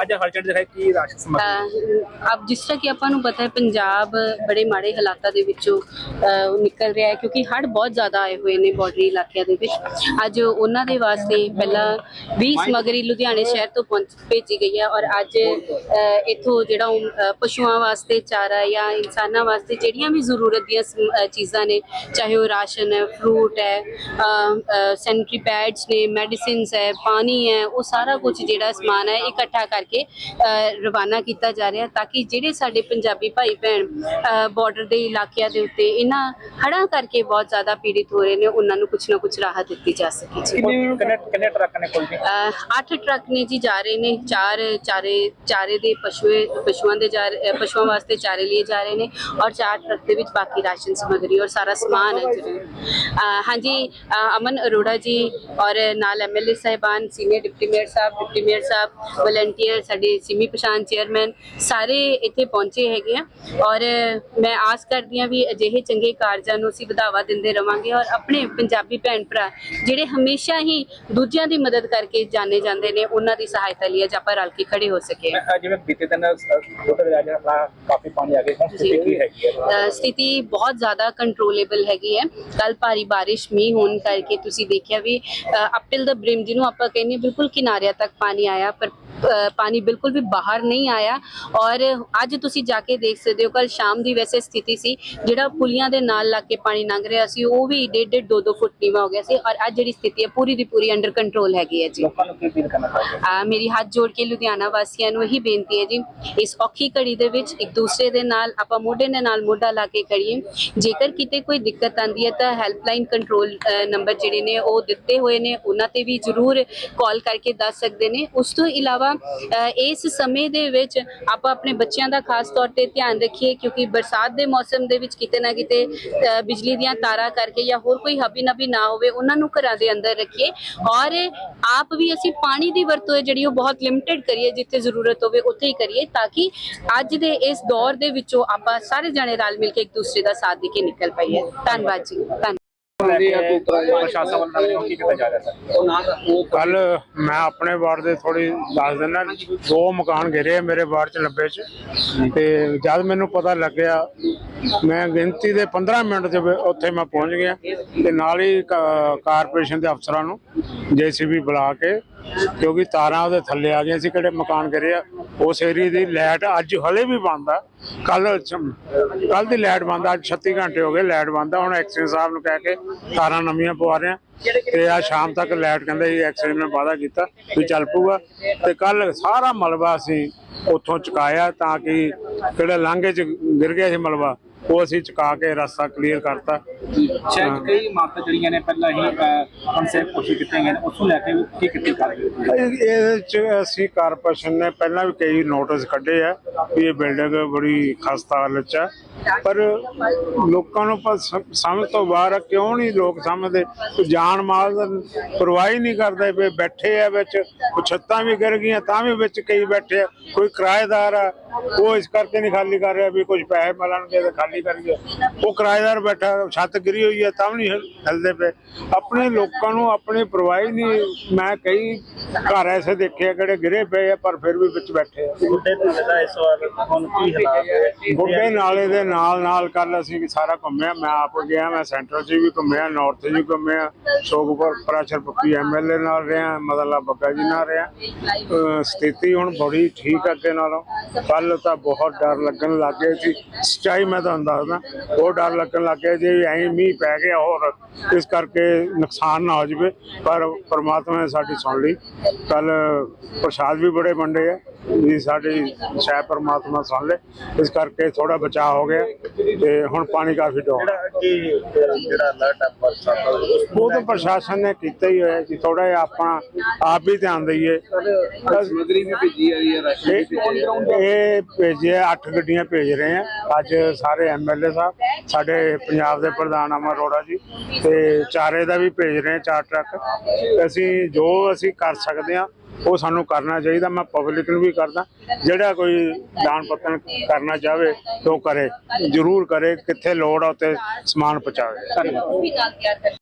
ਅੱਜ ਹਲਚਲ ਦਿਖਾਈ ਕੀ ਰਾਸ਼ਨ ਸਮੱਗਰੀ ਅਹ ਜਿਸ ਤਰ੍ਹਾਂ ਕਿ ਆਪਾਂ ਨੂੰ ਪਤਾ ਹੈ ਪੰਜਾਬ ਬੜੇ ਮਾੜੇ ਹਾਲਾਤਾਂ ਦੇ ਵਿੱਚੋਂ ਨਿਕਲ ਰਿਹਾ ਹੈ ਕਿਉਂਕਿ ਹੜ ਬਹੁਤ ਜ਼ਿਆਦਾ ਆਏ ਹੋਏ ਨੇ ਬਾਰਡਰੀ ਇਲਾਕਿਆਂ ਦੇ ਵਿੱਚ। ਅੱਜ ਉਹਨਾਂ ਦੇ ਵਾਸਤੇ ਪਹਿਲਾਂ 20 ਸਮਗਰੀ ਲੁਧਿਆਣੇ ਸ਼ਹਿਰ ਤੋਂ ਭੇਜੀ ਗਈ ਹੈ ਔਰ ਅੱਜ ਅਹ, ਇੱਥੋਂ ਜਿਹੜਾ ਉਹ, ਪਸ਼ੂਆਂ ਵਾਸਤੇ ਚਾਰਾ ਜਾਂ ਇਨਸਾਨਾਂ ਵਾਸਤੇ ਜਿਹੜੀਆਂ ਵੀ ਜ਼ਰੂਰਤ ਦੀਆਂ ਚੀਜ਼ਾਂ ਨੇ ਚਾਹੇ ਉਹ ਰਾਸ਼ਨ ਹੈ ਫਰੂਟ ਹੈ ਸੈਨੀਟਰੀ ਪੈਡਸ ਨੇ ਮੈਡੀਸਿਨਸ ਹੈ ਪਾਣੀ ਹੈ ਉਹ ਸਾਰਾ ਕੁਝ ਜਿਹੜਾ ਸਮਾਨ ਹੈ ਇਕੱਠਾ ਕਰਕੇ ਅਹ, ਰਵਾਨਾ ਕੀਤਾ ਜਾ ਰਿਹਾ ਤਾਂ ਕਿ ਜਿਹੜੇ ਸਾਡੇ ਪੰਜਾਬੀ ਭਾਈ ਭੈਣ ਬਾਰਡਰ ਦੇ ਇਲਾਕਿਆਂ ਦੇ ਉੱਤੇ ਇਹਨਾਂ ਹੜ੍ਹਾਂ ਕਰਕੇ ਬਹੁਤ ਜ਼ਿਆਦਾ ਪੀੜਿਤ ਹੋ ਰਹੇ ਨੇ ਉਹਨਾਂ ਨੂੰ ਕੁਝ ਨਾ ਕੁਝ ਰਾਹਤ ਦਿੱਤੀ ਜਾ ਸਕੇ ਜੀ। ਕਿੰਨੇ ਟਰੱਕ ਨੇ ਕੋਲ ਜੀ ਟਰੱਕ ਨੇ ਜੀ ਜਾ ਰਹੇ ਨੇ ਚਾਰ ਚਾਰੇ ਚਾਰੇ ਦੇ ਪਸ਼ੂਏ ਪਸ਼ੂਆਂ ਦੇ ਜਾ ਪਸ਼ੂਆਂ ਵਾਸਤੇ ਚਾਰੇ ਲਈ ਜਾ ਰਹੇ ਨੇ ਔਰ ਚਾਰ ਟਰੱਕ ਦੇ ਵਿੱਚ ਬਾਕੀ ਰਾਸ਼ਨ ਸਮਗਰੀ ਔਰ ਸਾਰਾ ਸਮਾਨ ਹੈ ਜੀ। ਹਾਂਜੀ ਅਮਨ ਅਰੋੜਾ ਜੀ ਔਰ ਨਾਲ ਐਮਐਲਏ ਸਾਹਿਬਾਨ ਸੀਨੀਅਰ ਡਿਪਟੀ ਮੇਅਰ ਸਾਹਿਬ ਡਿਪਟੀ ਮੇਅਰ ਸਾਹਿਬ ਵਲੰਟੀਅਰ ਸਾਡੇ ਸਿਮੀ ਪਛਾਣ ਚੇਅਰਮੈਨ ਸਾਰੇ ਇੱਥੇ ਪਹੁੰਚੇ ਹੈਗੇ ਆ। ਔਰ ਮੈਂ ਆਸ ਕਰਦੀ ਹਾਂ ਵੀ ਅਜਿਹੇ ਚੰਗੇ ਕਾਰਜਾਂ ਨੂੰ ਅਸੀਂ ਵਧਾਵਾ ਦਿੰਦੇ ਰਵਾਂਗੇ ਔਰ ਆਪਣੇ ਪੰਜਾਬੀ ਭੈਣ ਭਰਾ ਜਿਹੜੇ ਹਮੇਸ਼ਾ ਹੀ ਦੂਜਿਆਂ ਦੀ ਮਦਦ ਕਰਕੇ ਜਾਣੇ ਜਾਂਦੇ ਨੇ ਉਹਨਾਂ ਦੀ ਸਹਾਇਤਾ ਲਈ ਅੱਜ ਆਪਾਂ ਰਲ ਕੇ ਖੜੇ ਹੋ ਸਕੇ। ਜਿਵੇਂ ਬੀਤੇ ਦਿਨ ਕਾਫੀ ਪਾਣੀ ਆ ਗਿਆ ਹੁਣ ਸਥਿਤੀ ਕੀ ਹੈਗੀ ਹੈ? ਸਥਿਤੀ ਬਹੁਤ ਜ਼ਿਆਦਾ ਕੰਟਰੋਲੇਬਲ ਹੈਗੀ ਹੈ। ਕੱਲ ਭਾਰੀ ਬਾਰਿਸ਼ ਮੀਂਹ ਹੋਣ ਕਰਕੇ ਤੁਸੀਂ ਦੇਖਿਆ ਵੀ ਅਪ ਟਿਲ ਦ ਬ੍ਰਿਮ ਜਿਹਨੂੰ ਆਪਾਂ ਕਹਿੰਦੇ ਬਿਲਕੁਲ ਕਿਨਾਰਿਆਂ ਤੱਕ ਪਾਣੀ ਆਇਆ ਪਰ ਪਾਣੀ ਬਿਲਕੁਲ ਵੀ ਬਾਹਰ ਨਹੀਂ ਆਇਆ ਔਰ ਅੱਜ ਤੁਸੀਂ ਜਾ ਕੇ ਦੇਖ ਸਕਦੇ ਹੋ ਕੱਲ ਸ਼ਾਮ ਦੀ ਵੈਸੇ ਸਥਿਤੀ ਸੀ ਜਿਹੜਾ ਪੁਲੀਆਂ ਦੇ ਨਾਲ ਲੱਗ ਕੇ ਪਾਣੀ ਲੰਘ ਰਿਹਾ ਸੀ ਉਹ ਵੀ ਡੇਢ ਡੇਢ ਦੋ ਦੋ ਫੁੱਟ ਨੀਵਾ ਹੋ ਗਿਆ ਸੀ ਔਰ ਅੱਜ ਜਿਹੜੀ ਸਥਿਤੀ ਹੈ ਪੂਰੀ ਦੀ ਪੂਰੀ ਅੰਡਰ ਕੰਟਰੋਲ ਹੈਗੀ ਹੈ ਜੀ। ਆ ਮੇਰੀ ਹੱਥ ਜੋੜ ਕੇ ਲੁਧਿਆਣਾ ਵਾਸੀਆਂ ਨੂੰ ਇਹੀ ਬੇਨਤੀ ਹੈ ਜੀ ਇਸ ਔਖੀ ਘੜੀ ਦੇ ਵਿੱਚ ਇੱਕ ਦੂਸਰੇ ਦੇ ਨਾਲ ਆਪਾਂ ਮੋਢੇ ਦੇ ਨਾਲ ਮੋਢਾ ਲਾ ਕੇ ਕਰੀਏ। ਜੇਕਰ ਕਿਤੇ ਕੋਈ ਦਿੱਕਤ ਆਂਦੀ ਹੈ ਤਾਂ ਹੈਲਪਲਾਈਨ ਕੰਟਰੋਲ ਨੰਬਰ ਜਿਹੜੇ ਨੇ ਉਹ ਦਿੱਤੇ ਹੋਏ ਨੇ ਉਹਨਾਂ ਤੇ ਵੀ ਜ਼ਰੂਰ ਕਾਲ ਕਰਕੇ ਦੱਸ ਸਕਦੇ ਨੇ। ਉਸ ਤੋਂ ਇਲਾਵਾ ਇਸ ਸਮੇਂ ਦੇ ਵਿੱਚ ਆਪਾਂ ਆਪਣੇ ਬੱਚਿਆਂ ਦਾ ਖਾਸ ਤੌਰ ਤੇ ਧਿਆਨ ਰੱਖੀਏ ਕਿਉਂਕਿ ਬਰਸਾਤ ਦੇ ਮੌਸਮ ਦੇ ਵਿੱਚ ਕਿਤੇ ਨਾ ਕਿਤੇ ਬਿਜਲੀ ਦੀਆਂ ਤਾਰਾਂ ਕਰਕੇ ਜਾਂ ਹੋਰ ਕੋਈ ਹਬੀ ਨਬੀ ਨਾ ਹੋਵੇ, ਉਹਨਾਂ ਨੂੰ ਘਰਾਂ ਦੇ ਅੰਦਰ ਰੱਖੀਏ। ਔਰ ਆਪ ਵੀ ਅਸੀਂ ਪਾਣੀ ਦੀ ਵਰਤੋਂ ਹੈ ਜਿਹੜੀ ਉਹ ਬਹੁਤ ਲਿਮਟਿਡ ਕਰੀਏ, ਜਿੱਥੇ ਜ਼ਰੂਰਤ ਹੋਵੇ ਉੱਥੇ ਹੀ ਕਰੀਏ, ਤਾਂ ਕਿ ਅੱਜ ਦੇ ਇਸ ਦੌਰ ਦੇ ਵਿੱਚੋਂ ਆਪਾਂ ਸਾਰੇ ਜਣੇ ਰਲ ਮਿਲ ਕੇ ਇੱਕ ਦੂਸਰੇ ਦਾ ਸਾਥ ਦੇ ਕੇ ਨਿਕਲ ਪਾਈਏ। ਧੰਨਵਾਦ ਜੀ। ਧੰਨਵਾਦ ਪ੍ਰਸ਼ਾਸਨ ਵੱਲੋਂ ਨਗਰ ਨਿਗਮ ਕੀ ਕੀਤਾ ਜਾ ਰਿਹਾ ਸਰ? ਕੱਲ ਮੈਂ ਆਪਣੇ ਵਾਰਡ ਦੇ ਥੋੜੀ ਦੱਸ ਦਿੰਦਾ ਦੋ ਮਕਾਨ ਘਿਰੇ ਆ ਮੇਰੇ ਵਾਰਡ ਚ ਲੱਭੇ ਚ। ਤੇ ਜਦ ਮੈਨੂੰ ਪਤਾ ਲੱਗਿਆ ਮੈਂ ਗਿਣਤੀ ਦੇ 15 ਮਿੰਟ ਚ ਉੱਥੇ ਮੈਂ ਪਹੁੰਚ ਗਿਆ। ਤੇ ਨਾਲ ਹੀ ਕਾਰਪੋਰੇਸ਼ਨ ਦੇ ਅਫਸਰਾਂ ਨੂੰ ਜੀਸੀਬੀ ਬੁਲਾ ਕੇ ਕਿਉਂਕਿ ਤਾਰਾਂ ਉਹਦੇ ਥੱਲੇ ਆ ਗਈਆਂ ਸੀ, ਕਿਹੜੇ ਮਕਾਨ ਘਿਰੇ ਆ। ਉਸ ਏਰੀਏ ਦੀ ਲਾਈਟ ਅੱਜ ਹਲੇ ਵੀ ਬੰਦ ਆ। ਕੱਲ ਕੱਲ ਦੀ ਲਾਈਟ ਬੰਦ ਅੱਜ 36 ਘੰਟੇ ਹੋ ਗਏ ਲਾਈਟ ਬੰਦ ਆ। ਹੁਣ ਐਕਸ਼ਨ ਸਾਹਿਬ ਨੂੰ ਕਹਿ ਕੇ ਤਾਰਾਂ ਨਵੀਆਂ ਪਵਾ ਰਹੇ ਆ। ਤੇ ਆ ਸ਼ਾਮ ਤੱਕ ਲਾਈਟ ਕਹਿੰਦੇ ਜੀ ਐਕਸ਼ਨ ਨੇ ਵਾਅਦਾ ਕੀਤਾ ਵੀ ਚੱਲ ਪੂਗਾ ਤੇ ਕੱਲ ਸਾਰਾ ਮਲਬਾ ਅਸੀਂ ਉੱਥੋਂ ਚੁਕਾਇਆ ਤਾਂ ਕਿ ਕਿਹੜੇ ਲਾਂਘੇ ਚ ਗਿਰ ਗਿਆ ਸੀ ਮਲਬਾ ਉਹ ਅਸੀਂ ਚੁਕਾ ਕੇ ਰਸਤਾ ਕਲੀਅਰ ਕਰਤਾ। ਸ਼ਾਇਦ ਕਈ ਮਾਤਾ ਜਿਹੜੀਆਂ ਨੇ ਪਹਿਲਾਂ ਹੀ ਕਨਸੈਪਟ ਕੋਸ਼ਿਸ਼ ਗਈਆਂ ਨੇ ਉਸ ਨੂੰ ਲੈ ਕੇ ਕੀ ਕੀਤੀ ਕਰ ਇਹ- ਚ ਅਸੀਂ ਕਾਰਪੋਰੇਸ਼ਨ ਨੇ ਪਹਿਲਾਂ ਵੀ ਕਈ ਨੋਟਿਸ ਕੱਢੇ ਆ ਵੀ ਇਹ ਬਿਲਡਿੰਗ ਬੜੀ ਖਸਤਾ ਹਾਲਤ ਚ ਪਰ ਲੋਕਾਂ ਨੂੰ ਸਮਝ ਤੋਂ ਬਾਹਰ ਕਿਉਂ ਨਹੀਂ ਲੋਕ ਸਮਝਦੇ? ਜਾਨ ਮਾਲ ਪਰਵਾਹ ਨਹੀਂ ਕਰਦੇ ਵੀ ਬੈਠੇ ਆ ਵਿੱਚ ਛੱਤਾਂ ਵੀ ਗਿਰ ਗਈਆਂ ਤਾਂ ਵੀ ਵਿੱਚ ਕਈ ਬੈਠੇ ਆ ਕੋਈ ਕਿਰਾਏਦਾਰ ਆ। ਉਹ ਇਸ ਕਰਕੇ ਨਹੀਂ ਖਾਲੀ ਕਰ ਰਿਹਾ ਵੀ ਕੁਝ ਪੈਸੇ ਮਿਲਣਗੇ ਤੇ ਖਾਲੀ ਕਰੀਏ ਉਹ ਕਿਰਾਏਦਾਰ ਬੈਠਾ ਛੱਤ ਗਿਰੀ ਹੋਈ ਹੈ ਤਾਂ ਵੀ ਨਹੀਂ ਹਿਲ- ਹਿਲਦੇ ਪਏ। ਆਪਣੇ ਲੋਕਾਂ ਨੂੰ ਆਪਣੀ ਪਰਵਾਹ ਨਹੀਂ। ਮੈਂ ਕਈ ਘਰ ਐਸੇ ਦੇਖੇ ਕਿਹੜੇ ਗਿਰੇ ਪਏ ਆ ਪਰ ਫਿਰ ਵੀ ਵਿੱਚ ਬੈਠੇ ਆ। ਗੁੱਡੇ ਨਾਲੇ ਦਾ ਇਸ ਵਾਰ ਹੁਣ ਕੀ ਹਾਲਾਤ ਹੈ ਬੁੱਢੇ ਨਾਲੇ ਦੇ ਨਾਲ ਨਾਲ ਕੱਲ ਅਸੀਂ ਸਾਰਾ ਘੁੰਮਿਆ। ਮੈਂ ਆਪ ਗਿਆ ਮੈਂ ਸੈਂਟਰਲ 'ਚ ਵੀ ਘੁੰਮਿਆ ਨਾਰਥ 'ਚ ਵੀ ਘੁੰਮਿਆ। ਸ਼ੋਕਪੁਰ ਪ੍ਰਾਸ਼ਰ ਪੱਪੀ ਐਮਐਲਏ ਨਾਲ ਰਿਹਾ ਮਦਲਾ ਬੱਗਾ ਜੀ ਨਾਲ ਰਿਹਾ। ਸਥਿਤੀ ਹੁਣ ਬੜੀ ਠੀਕ ਅੱਗੇ ਨਾਲੋਂ। ਕੱਲ ਤਾਂ ਬਹੁਤ ਡਰ ਲੱਗਣ ਲੱਗ ਸੀ। ਸੱਚਾਈ ਮੈਂ ਤੁਹਾਨੂੰ ਦੱਸਦਾ। ਬਹੁਤ ਡਰ ਲੱਗਣ ਲੱਗ ਗਿਆ ਜੇ ਐਂ ਮੀਂਹ ਪੈ ਗਿਆ ਹੋਰ ਇਸ ਕਰਕੇ ਨੁਕਸਾਨ ਨਾ ਹੋ ਜਾਵੇ। ਪਰ ਪ੍ਰਮਾਤਮਾ ਨੇ ਸਾਡੀ ਸੁਣ ਲਈ। ਕੱਲ ਪ੍ਰਸ਼ਾਦ ਵੀ ਬੜੇ ਵੰਡੇ ਆ। ਵੀ ਸਾਡੀ ਸ਼ਾਇਦ ਪ੍ਰਮਾਤਮਾ ਸੁਣ ਲੇ ਇਸ ਕਰਕੇ ਥੋੜਾ ਬਚਾਅ ਹੋ ਗਿਆ ਤੇ ਹੁਣ ਪਾਣੀ ਕਾਫੀ ਡੋ ਜਿਹੜਾ ਅਲਰਟ ਉਹ ਤਾਂ ਪ੍ਰਸ਼ਾਸਨ ਨੇ ਕੀਤਾ ਹੀ ਹੋਇਆ ਜੀ। ਥੋੜਾ ਜਿਹਾ ਆਪਾਂ ਆਪ ਵੀ ਧਿਆਨ ਦਈਏ। ਸਮਗਰੀ ਵੀ ਭੇਜੀ ਆ ਰਹੀ ਹੈ ਇਹ ਇਹ ਭੇਜੇ ਆ, ਅੱਠ ਗੱਡੀਆਂ ਭੇਜ ਰਹੇ ਆ। ਅੱਜ ਸਾਰੇ ਐਮਐਲਏ ਸਾਹਿਬ, ਸਾਡੇ ਪੰਜਾਬ ਦੇ ਪ੍ਰਧਾਨ ਅਮਰ ਅਰੋੜਾ ਜੀ ਤੇ ਚਾਰੇ ਦਾ ਵੀ ਭੇਜ ਰਹੇ ਚਾਰ ਟਰੱਕ। ਅਸੀਂ ਜੋ ਅਸੀਂ ਕਰ ਸਕਦੇ ਆ ਉਹ ਸਾਨੂੰ ਕਰਨਾ ਚਾਹੀਦਾ, ਮੈਂ ਪਬਲਿਕ ਨੂੰ ਵੀ ਕਰਦਾ, ਜਿਹੜਾ ਕੋਈ ਦਾਨ ਪੱਤਨ ਕਰਨਾ ਚਾਹਵੇ ਤਾਂ ਉਹ ਕਰੇ, ਜ਼ਰੂਰ ਕਰੇ, ਕਿੱਥੇ ਲੋੜ ਆ ਉੱਥੇ ਸਮਾਨ ਪਹੁੰਚਾਵੇ। ਧੰਨਵਾਦ।